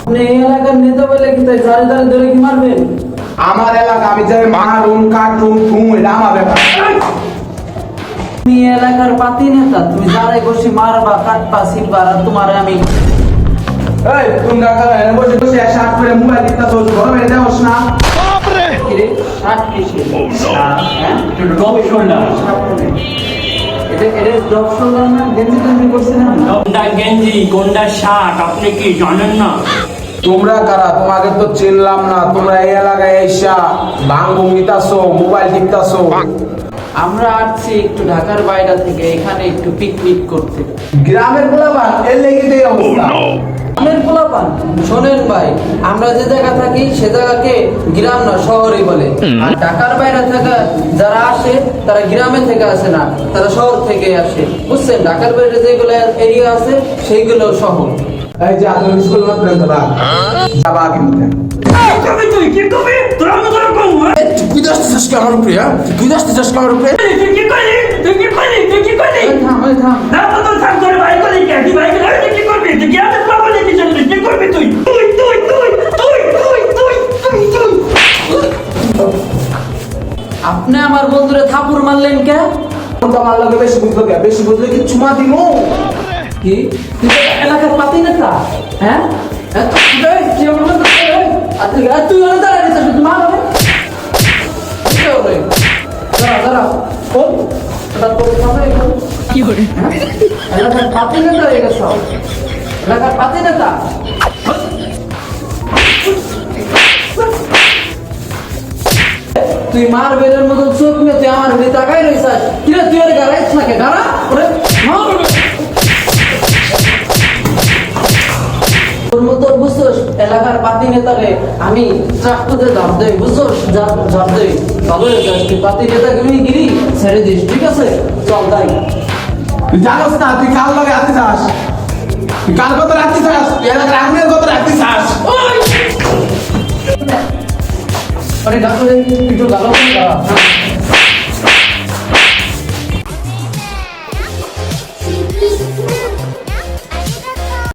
আপনি এই এলাকার নেতা বলে কি তাই ধারে ধারে ধরে কি মারবেন? আমার এলাকা আমি যাই মারুম কাটুম ফুম এটা আমার ব্যাপার। তুমি এলাকার পাতি নেতা তুমি যারে গোসি মারবা কাটবা সিলবা আর তোমার আমি এই তোমরা কারা এনে বসে বসে শার্ট করে মোবাইল দিতা চল গরম এটা হস না। বাপ রে? শার্ট কি ছিল ও নো একটু ডবে শোনা শার্ট করে কোনটা গেঞ্জি কোনটা শার্ট? আপনি কি জানেন না? তোমরা কারা? তোমাকে তো চিনলাম না। তোমরা এই এলাকায় এসা ভাঙ্গু নিতাছো মোবাইল টিপতাছো আমরা আসছি একটু ঢাকার বাইরে থেকে এখানে একটু পিকনিক করতে। গ্রামের পোলাপান এর লেগে অবস্থা। গ্রামের পোলাপান। শোনেন ভাই আমরা যে জায়গা থাকি সে জায়গাকে গ্রাম না শহরই বলে। আর ঢাকার বাইরে থাকা যারা আসে তারা গ্রামে থেকে আসে না তারা শহর থেকে আসে। বুঝছেন? ঢাকার বাইরে যেগুলো এরিয়া আছে সেইগুলো শহর। এই যে আদর স্কুল মত পর্যন্ত যাবা কিন্তু কবে তুই কি কবে? তোরা আমি তোরা কোন তুই আসতেছিস কি আমার উপরে হ্যাঁ? তুই আসতেছিস কি আমার উপরে? তুই কি করলি আপনি আমার বন্ধুরে থাপুর মারলেন কে? আমার লাগে বেশি বুঝলো কে? বেশি বুঝলে কি চুমা দিব কি? এলাকার পাতি নেতা হ্যাঁ? এত কি বলব আচ্ছা, তুই তুই মা হবে? কি নেতা সব তুই মার বেলের মতো চোখ নিয়ে তুই আমার ভিতরে তাকাই রয়েছিস কিরে তুই ওর গাড়াইছ নাকি? গাড়া ওরে। তোর মতো, বুঝছোস, এলাকার পাতি নেতারে আমি ট্রাক্টরে ধাপ দেই, বুঝছোস? ঝাপ ঝাপ দেই। তবে তুই পাতি নেতা গিরি গিরি, ছেড়ে দিস, ঠিক আছে? চল তাই তুই জানোস না, তুই কাল লগে চাস? তুই কাল কত চাস? তুই এলাকার আগুনের अरे डाक्टर पिक्चर घालो पण करा